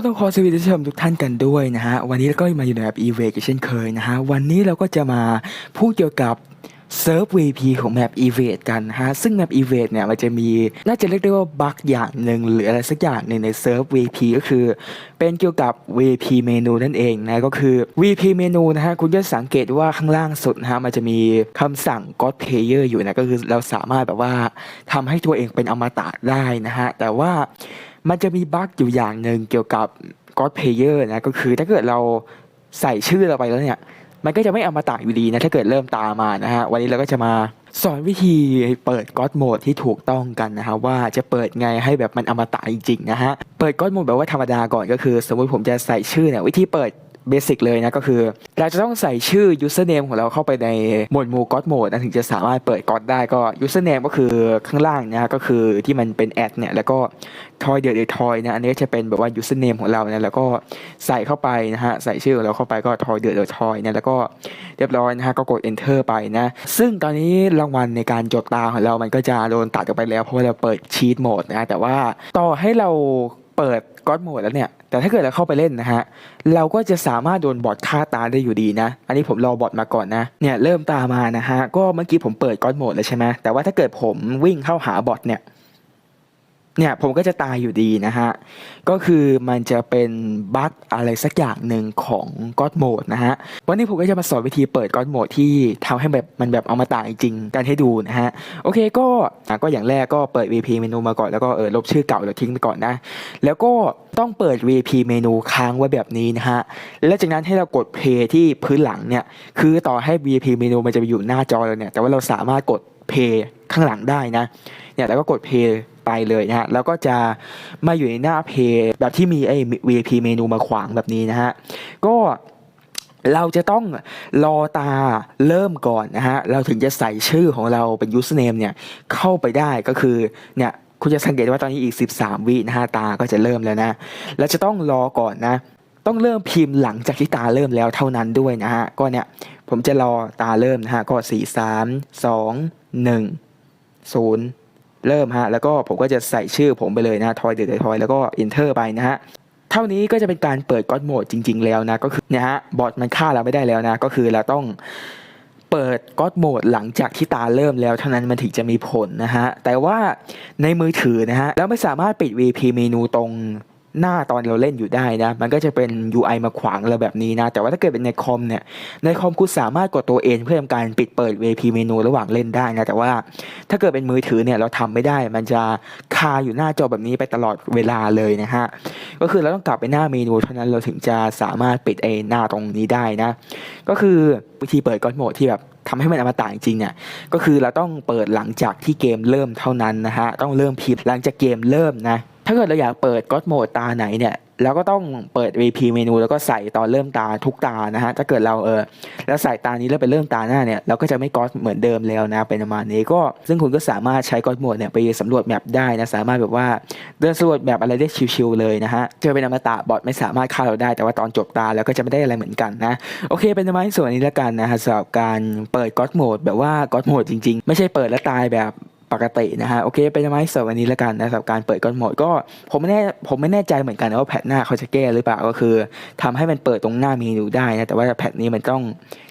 ก็ต้องขอสวัสดีท่านผู้ชมทุกท่านกันด้วยนะฮะ วันนี้เราก็มาอยู่ในแมป e v a c เช่นเคยนะฮะ วันนี้เราก็จะมาพูดเกี่ยวกับเซิร์ฟ VP ของแมป e v a d กันฮะ ซึ่งแมป e v a d เนี่ยมันจะมีน่าจะเรียกได้ว่าบั๊กอย่างหนึ่งหรืออะไรสักอย่างหนึ่งในเซิร์ฟ VP ก็คือ เป็นเกี่ยวกับ VP เมนูนั่นเองนะก็คือ VP เมนูนะฮะ คุณจะสังเกตว่าข้างล่างสุดนะฮะ มันจะมีคำสั่ง God Player อยู่นะ ก็คือเราสามารถแบบว่าทำให้ตัวเองเป็นอมตะได้นะฮะ แต่ว่า มันจะมีบั๊กอยู่อย่างหนึ่งเกี่ยวกับ God Player นะก็คือถ้าเกิดเราใส่ชื่อเราไปแล้วเนี่ย มันก็จะไม่อมตะอยู่ดีนะถ้าเกิดเริ่มตามมานะฮะวันนี้เราก็จะมาสอนวิธีเปิดก๊อตโหมดที่ถูกต้องกันนะฮะว่าจะเปิดไงให้แบบมันอมตะจริงๆนะฮะเปิดก๊อตโหมดแบบว่าธรรมดาก่อนก็คือ สมมติผมจะใส่ชื่อเนี่ยวิธีเปิด เบสิกเลยนะก็คือเราจะต้องใส่ชื่อ username ของเราเข้าไปในหมวดหมู่ God Mode นะถึงจะสามารถเปิด God ได้ก็ username ก็คือข้างล่างนะก็คือที่มันเป็นแอดเนี่ยแล้วก็ทอยเดือดทอยนะอันนี้จะเป็นแบบว่า username ของเรานะแล้วก็ใส่เข้าไปนะฮะใส่ชื่อของเราเข้าไปก็ทอยเดือดทอยนะแล้วก็เรียบร้อยนะฮะก็กด enter ไปนะ ซึ่งตอนนี้รางวัลในการจดตาของเรามันก็จะโดนตัดออกไปแล้วเพราะว่าเราเปิดชีตโหมดนะแต่ว่าต่อให้เรา เปิด God Mode แล้วเนี่ย แต่ถ้าเกิดเราเข้าไปเล่นนะฮะ เราก็จะสามารถโดนบอทฆ่าตาได้อยู่ดีนะ อันนี้ผมรอบอทมาก่อนนะ เนี่ยเริ่มตามมานะฮะ ก็เมื่อกี้ผมเปิด God Mode แล้วใช่ไหมแต่ว่าถ้าเกิดผมวิ่งเข้าหาบอทเนี่ย เนี่ยผมก็จะตายอยู่ดีนะฮะ ก็คือมันจะเป็นบั๊กอะไรสักอย่างหนึ่งของ God Mode นะฮะ วันนี้ผมก็จะมาสอนวิธีเปิด God Mode ที่ทำให้แบบมันแบบเอามาตายจริงกันให้ดูนะฮะ โอเคก็ก็อย่างแรกก็เปิด VP เมนูมาก่อนแล้วก็เออลบชื่อเก่าแล้วทิ้งไปก่อนนะ แล้วก็ต้องเปิด VP เมนูค้างไว้แบบนี้นะฮะ แล้วจากนั้นให้เรากด play ที่พื้นหลังเนี่ย คือต่อให้ VP เมนูมันจะไปอยู่หน้าจอเราเนี่ย แต่ว่าเราสามารถกด play ข้างหลังได้นะ เนี่ยแล้วก็กด play ไปเลยนะฮะ แล้วก็จะมาอยู่ในหน้า play แบบที่มีไอ้ VP เมนูมาขวางแบบนี้นะฮะ ก็เราจะต้องรอตาเริ่มก่อนนะฮะ เราถึงจะใส่ชื่อของเราเป็น username เนี่ยเข้าไปได้ก็คือเนี่ยคุณจะสังเกตว่าตอนนี้อีก 13 วินะฮะตาก็จะเริ่มแล้วนะเราจะต้องรอก่อนนะ ต้องเริ่มพิมพ์หลังจากที่ตาเริ่มแล้วเท่านั้นด้วยนะฮะ ก็เนี่ยผมจะรอตาเริ่มนะฮะ ก็ 4 3 2 1 0 เริ่มฮะแล้วก็ผมก็จะใส่ชื่อผมไปเลยนะทอยเดือดทอยแล้วก็ enter ไปนะฮะเท่านี้ก็จะเป็นการเปิดก๊อดโหมดจริง ๆ แล้วนะก็คือเนี่ยฮะบอทมันฆ่าเราไม่ได้แล้วนะ ก็คือเราต้องเปิดก๊อดโหมดหลังจากที่ตาเริ่มแล้วเท่านั้นมันถึงจะมีผลนะฮะ แต่ว่าในมือถือนะฮะแล้วไม่สามารถปิด VP เมนูตรง หน้าตอนเราเล่นอยู่ได้นะ มันก็จะเป็น UI มาขวางเราแบบนี้นะ แต่ว่าถ้าเกิดเป็นในคอมเนี่ย ในคอมคุณสามารถกดตัวเองเพื่อทำการปิดเปิด VP เมนูระหว่างเล่นได้นะ แต่ว่าถ้าเกิดเป็นมือถือเนี่ยเราทำไม่ได้ มันจะคาอยู่หน้าจอแบบนี้ไปตลอดเวลาเลยนะฮะ ก็คือเราต้องกลับไปหน้าเมนูเท่านั้นเราถึงจะสามารถปิดไอ้หน้าตรงนี้ได้นะ ก็คือวิธีเปิดก้อนโหมดที่แบบทำให้มันอมตะจริงๆเนี่ยก็คือเราต้องเปิดหลังจากที่เกมเริ่มเท่านั้นนะฮะ ต้องเริ่มพิมพ์หลังจากเกมเริ่มนะ ถ้าเกิดเราอยากเปิดก้อนโหมดตาไหนเนี่ยเราก็ต้องเปิด VP เมนูแล้วก็ใส่ตอนเริ่มตาทุกตานะฮะถ้าเกิดเราเออแล้วใส่ตานี้แล้วไปเริ่มตาหน้าเนี่ยเราก็จะไม่ก๊อตเหมือนเดิมแล้วนะเป็นประมาณนี้ก็ซึ่งคุณก็สามารถใช้ก๊อตโหมดเนี่ยไปสำรวจแมปได้นะสามารถแบบว่าเดินสำรวจแมปอะไรได้ชิวๆเลยนะฮะเจอเป็นอมตะบอทไม่สามารถฆ่าเราได้แต่ว่าตอนจบตาแล้วก็จะไม่ได้อะไรเหมือนกันนะโอเค เป็นประมาณส่วนนี้แล้วกันนะฮะสำหรับการเปิดก๊อตโหมดแบบว่าก๊อตโหมดจริงๆ ไม่ใช่เปิดแล้วตายแบบ ปกตินะฮะโอเคเป็นประมาณส่วนวันนี้แล้วกันนะสำหรับการเปิดก๊อตโหมดก็ผมไม่แน่ผมไม่แน่ใจเหมือนกันนะว่าแพทหน้าเขาจะแก้หรือเปล่าก็คือทำให้มันเปิดตรงหน้าเมนูได้นะแต่ว่าแพทนี้มันต้อง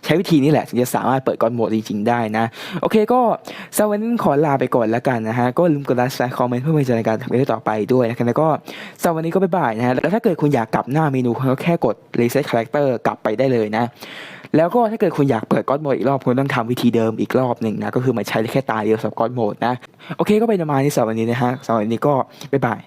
ใช้วิธีนี้แหละถึงจะสามารถเปิดก๊อตโหมดจริงๆได้นะโอเคก็สำหรับวันนี้ขอลาไปก่อนแล้วกันนะฮะก็ลืมกดไลค์และคอมเมนต์เพื่อเป็นกำลังใจในการทำคลิปต่อไปด้วยนะครับแล้วก็สำหรับวันนี้ก็บ๊ายบายนะฮะแล้วถ้าเกิดคุณอยากกลับหน้าเมนูก็แค่กด reset character กลับไปได้เลยนะแล้วก็ถ้าเกิดคุณอยากเปิดก้อนโหมดอีกรอบคุณต้องทำวิธีเดิมอีกรอบหนึ่งนะ ก็คือมันใช้ได้แค่ตาเดียวสำหรับก้อนโหมดนะ โอเคก็เป็นประมาณนี้สำหรับวันนี้นะฮะสำหรับวันนี้ก็บ๊ายบาย